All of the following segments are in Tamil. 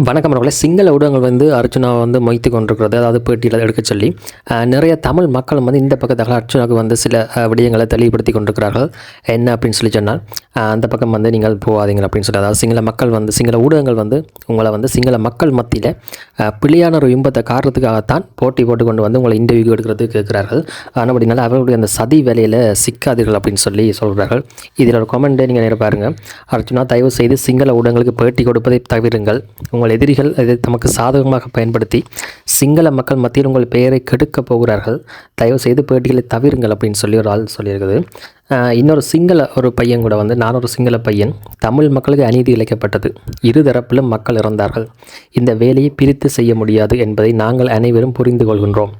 வணக்கம் அவர்களே சிங்கள ஊடகங்கள் வந்து அர்ச்சனா வந்து மொய்த்து கொண்டிருக்கிறது. அதாவது பேட்டியில் எடுக்க சொல்லி நிறைய தமிழ் மக்கள் வந்து இந்த பக்கத்தில் அர்ச்சனாவுக்கு வந்து சில விடயங்களை தெளிவுபடுத்தி கொண்டிருக்கிறார்கள். என்ன அப்படின்னு சொல்லி சொன்னால் அந்த பக்கம் வந்து நீங்கள் போகாதீங்க அப்படின்னு சொல்லி அதாவது சிங்கள மக்கள் வந்து சிங்கள ஊடகங்கள் வந்து உங்களை வந்து சிங்கள மக்கள் மத்தியில் பிள்ளையான ஒரு இன்பத்தை காரணத்துக்காகத்தான் போட்டி போட்டு கொண்டு வந்து உங்களை இன்டர்வியூ எடுக்கிறது கேட்குறார்கள். ஆனால் அப்படினால அவர்களுடைய அந்த சதி வேலையில் சிக்காதீர்கள் அப்படின்னு சொல்லி சொல்கிறார்கள். இதில் ஒரு கமெண்ட்டே நீங்கள் நேரம் பாருங்கள் அர்ச்சனா தயவு செய்து சிங்கள ஊடகங்களுக்கு பேட்டி கொடுப்பதை தவிருங்கள். உங்கள் எதிரிகள் இதை தமக்கு சாதகமாக பயன்படுத்தி சிங்கள மக்கள் மத்தியில் உங்கள் பெயரை கெடுக்கப் போகிறார்கள். தயவு செய்து பேட்டிகளை தவிருங்கள் அப்படின்னு சொல்லி ஒரு ஆள் சொல்லியிருக்குது. இன்னொரு சிங்கள ஒரு பையன் கூட வந்து நான் ஒரு சிங்கள பையன் தமிழ் மக்களுக்கு அநீதி இழைக்கப்பட்டது. இரு தரப்பிலும் மக்கள் இறந்தார்கள். இந்த வேலையை பிரித்து செய்ய முடியாது என்பதை நாங்கள் அனைவரும் புரிந்து கொள்கின்றோம்.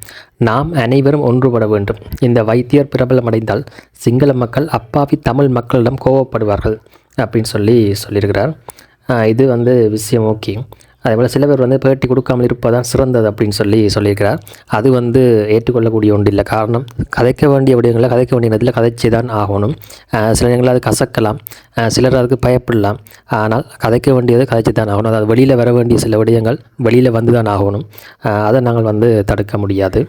நாம் அனைவரும் ஒன்றுபட வேண்டும். இந்த வைத்தியர் பிரபலமடைந்தால் சிங்கள மக்கள் அப்பாவி தமிழ் மக்களிடம் கோவப்படுவார்கள் அப்படின்னு சொல்லி சொல்லியிருக்கிறார். இது வந்து விஷயம் ஓகே. அதேபோல் சில பேர் வந்து பேட்டி கொடுக்காமல் இருப்பதான் சிறந்தது அப்படின்னு சொல்லி சொல்லியிருக்கிறார். அது வந்து ஏற்றுக்கொள்ளக்கூடிய ஒன்று இல்லை. காரணம் கதைக்க வேண்டிய விடயங்களை கதைக்க வேண்டிய நேரத்தில் கதைச்சி தான் ஆகணும் சில நேரங்களில் அது கசக்கலாம். சிலர் அதுக்கு பயப்படலாம். ஆனால் கதைக்க வேண்டியது கதைச்சு தான் ஆகணும். அதாவது வெளியில் வர வேண்டிய சில விடயங்கள் வெளியில் வந்து தான் ஆகணும் அதை நாங்கள் வந்து தடுக்க முடியாது.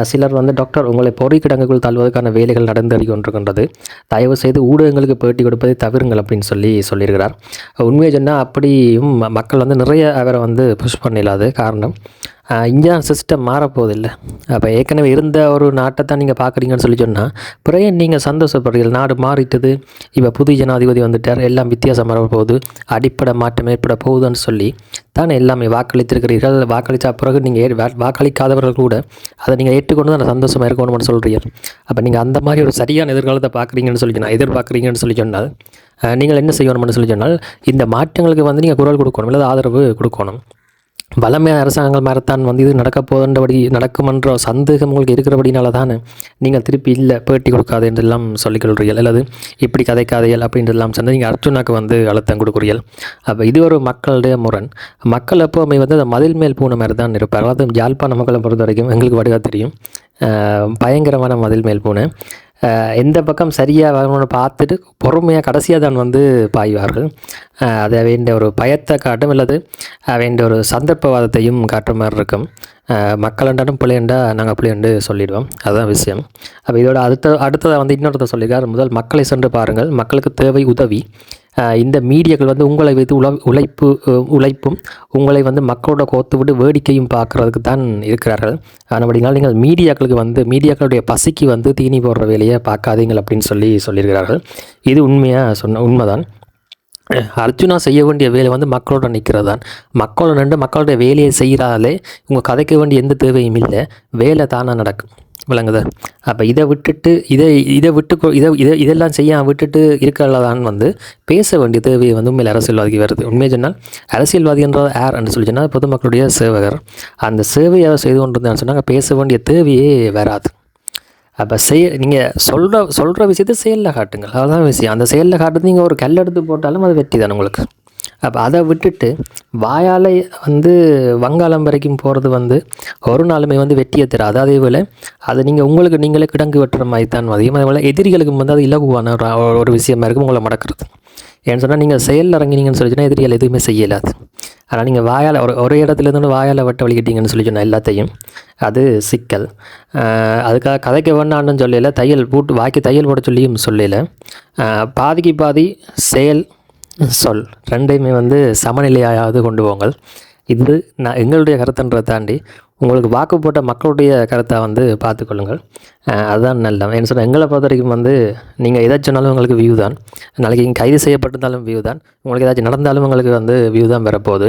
சிலர் வந்து டாக்டர் உங்களை பொறிக்கிடங்குக்குள் தள்ளுவதற்கான வேலைகள் நடந்தேறி கொண்டிருக்கின்றது. தயவு செய்து ஊடகங்களுக்கு பேட்டி கொடுப்பதை தவிருங்கள் அப்படின்னு சொல்லி சொல்லியிருக்கிறார். உண்மையை சொன்னால் அப்படியும் ம- மக்கள் வந்து நிறைய அவரை வந்து புஷ் பண்ணிடலாது. காரணம் இந்தியா சிஸ்டம் மாறப்போதில்லை அப்போ ஏற்கனவே இருந்த ஒரு நாட்டை தான் நீங்கள் பார்க்குறீங்கன்னு சொல்லி சொன்னால் பிறைய நீங்கள் சந்தோஷப்படுறீர்கள். நாடு மாறிட்டது. இப்போ புது ஜனாதிபதி வந்துட்டார். எல்லாம் வித்தியாசம் வரப்போகுது. அடிப்படை மாற்றம் ஏற்பட போகுதுன்னு சொல்லி தானே எல்லாமே வாக்களித்திருக்கிறீர்கள். வாக்களித்த பிறகு நீங்கள் வாக்களிக்காதவர்கள் கூட அதை நீங்கள் ஏற்றுக்கொண்டு தான் சந்தோஷமாக இருக்கணும்னு சொல்கிறீர்கள் அப்போ நீங்கள் அந்த மாதிரி ஒரு சரியான எதிர்காலத்தை பார்க்குறீங்கன்னு சொல்லி சொன்னால் எதிர்பார்க்குறீங்கன்னு சொல்லி சொன்னால் நீங்கள் என்ன செய்யணும்னு சொல்லி சொன்னால் இந்த மாற்றங்களுக்கு வந்து நீங்கள் குரல் கொடுக்கணும் இல்லை ஆதரவு கொடுக்கணும். வளமை அரசாங்கங்கள் மரத்தான் வந்து இது நடக்க போகின்றபடி நடக்குமென்ற சந்தேகம் உங்களுக்கு இருக்கிறபடினால தானே நீங்கள் திருப்பி இல்லை பேட்டி கொடுக்காது என்றெல்லாம் சொல்லிக்கொள்கிறீர்கள். அல்லது இப்படி கதைக்காதையல் அப்படின்றெல்லாம் சொன்னால் நீங்கள் அர்ஜுனாக்கு வந்து அழுத்தம் கொடுக்குறீர்கள். அப்போ இது ஒரு மக்களுடைய முரண். மக்கள் எப்போவுமே வந்து அந்த மதில் மேல் பூனை மாதிரி தான் இருப்பார் அதாவது யாழ்ப்பாண மக்களை பொறுத்த வரைக்கும் எங்களுக்கு வடிவாக தெரியும். பயங்கரமான மதில் மேல் பூனை. எந்த பக்கம் சரியாக வரணும்னு பார்த்துட்டு பொறுமையாக கடைசியாக தான் வந்து பாய்வார்கள். அதை வேண்டிய ஒரு பயத்தை காட்டும் அல்லது வேண்டிய ஒரு சந்தர்ப்பவாதத்தையும் காட்டுற மாதிரி இருக்கும். அஹ் மக்களண்டாலும் பிள்ளைண்டா நாங்கள் பிள்ளைண்டு சொல்லிடுவோம். அதுதான் விஷயம். அப்போ இதோட அடுத்த அடுத்ததாக வந்து இன்னொருத்த சொல்லியிருக்கார் முதல் மக்களை சென்று பாருங்கள். மக்களுக்கு தேவை உதவி. இந்த மீடியாக்கள் வந்து உங்களை வைத்து உழ உழைப்பு உழைப்பும் உங்களை வந்து மக்களோட கோத்து விட்டு வேடிக்கையும் பார்க்குறதுக்கு தான் இருக்கிறார்கள். ஆனபடினால் நீங்கள் மீடியாக்களுக்கு வந்து மீடியாக்களுடைய பசிக்கு வந்து தீனி போடுற வேலையை பார்க்காதீங்கள் அப்படின்னு சொல்லி சொல்லியிருக்கிறார்கள். இது உண்மையாக சொன்ன உண்மைதான். அர்ஜுனா செய்ய வேண்டிய வேலை வந்து மக்களோட நிற்கிறது தான். மக்களோட நின்று மக்களுடைய வேலையை செய்கிறாலே உங்கள் கதைக்க வேண்டிய எந்த தேவையும் இல்லை. வேலை தானாக நடக்கும். விளங்குது. அப்போ இதை விட்டுட்டு இதை இதை விட்டு இதை இதை இதெல்லாம் செய்ய விட்டுட்டு இருக்கிறதான் வந்து பேச வேண்டிய தேவை வந்து உண்மையில் அரசியல்வாதிக்கு வருது. உண்மையை சொன்னால் அரசியல்வாதின்ற யார் என்று சொல்லி சொன்னால் பொதுமக்களுடைய சேவகர். அந்த சேவையை அவர் செய்து கொண்டிருந்தான்னு சொன்னாங்க பேச வேண்டிய தேவையே வராது. அப்போ செய் நீங்கள் சொல்கிற சொல்கிற விஷயத்தை செயலில் காட்டுங்கள். அதுதான் விஷயம். அந்த செயலில் காட்டுறது நீங்கள் ஒரு கல் எடுத்து போட்டாலும் அது வெற்றி தான் உங்களுக்கு. அப்போ அதை விட்டுட்டு வாயால் வந்து வங்காளம் வரைக்கும் போகிறது வந்து ஒரு நாளுமே வந்து வெற்றியை தராது. அதே போல் அது நீங்கள் உங்களுக்கு நீங்களே கிடங்கு வெட்டுற மாதிரி தான் மதியம் அதே போல் எதிரிகளுக்கு வந்து அது இலகுவான ஒரு- ஒரு விஷயமா இருக்கும் உங்களை மடக்கிறது. ஏன்னு சொன்னால் நீங்கள் செயலில் இறங்கினீங்கன்னு சொல்லி சொன்னால் எதிரிகள் எதுவுமே செய்யலாது. ஆனால் நீங்கள் வாயால் ஒரு ஒரே இடத்துல இருந்து வாயால் வட்ட வலிக்கிட்டீங்கன்னு சொல்லி சொன்னால் எல்லாத்தையும் அது சிக்கல். அதுக்காக கதைக்க வேண்டாம்னு சொல்லலை தையல் போட்டு வாக்கி தையல் போட சொல்லியும் சொல்லலை. பாதிக்கு பாதி செயல் சொல். ரெண்டையுமே வந்து சமநிலையாவது கொண்டு போங்கள். இது நான் எங்களுடைய கருத்துன்றதை தாண்டி உங்களுக்கு வாக்கு போட்ட மக்களுடைய கருத்தை வந்து பார்த்துக்கொள்ளுங்கள் அதுதான் நல்ல என்ன சொன்னால் எங்களை பொறுத்த வரைக்கும் வந்து நீங்கள் எதாச்சும் சொன்னாலும் உங்களுக்கு வியூ தான். நாளைக்கு இங்கே கைது செய்யப்பட்டிருந்தாலும் வியூ தான். உங்களுக்கு ஏதாச்சும் நடந்தாலும் உங்களுக்கு வந்து வியூ தான் வரப்போகுது.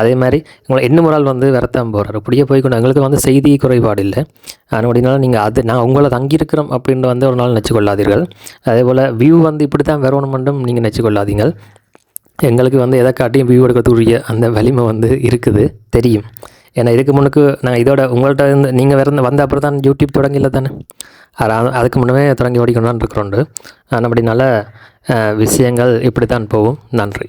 அதே மாதிரி உங்களை இன்னும் ஒரு ஆள் வந்து வரத்தான் போகிறார் இப்படியே போய்க்கொண்டு எங்களுக்கு வந்து செய்தி குறைபாடு இல்லை. அப்படின்னாலும் நீங்கள் அது நான் உங்களை தங்கியிருக்கிறோம் அப்படின்னு வந்து ஒரு நாள் நினச்சிக்கொள்ளாதீர்கள் அதே போல் வியூ வந்து இப்படி தான் வரணும் மட்டும் நீங்கள் நினச்சிக்கொள்ளாதீங்கள் எங்களுக்கு வந்து எதை காட்டியும் வியூ எடுக்கிறதுக்குரிய அந்த வலிமை வந்து இருக்குது தெரியும். ஏன்னா இதுக்கு முன்னுக்கு நான் இதோட உங்கள்கிட்ட இருந்து நீங்கள் வேறு வந்த அப்புறம் தான் யூடியூப் தொடங்கல தானே? அதுக்கு முன்னமே தொடங்கி ஓடிக்கொண்டான் இருக்கிறோண்டு நல்ல விஷயங்கள் இப்படி தான் போகும். நன்றி.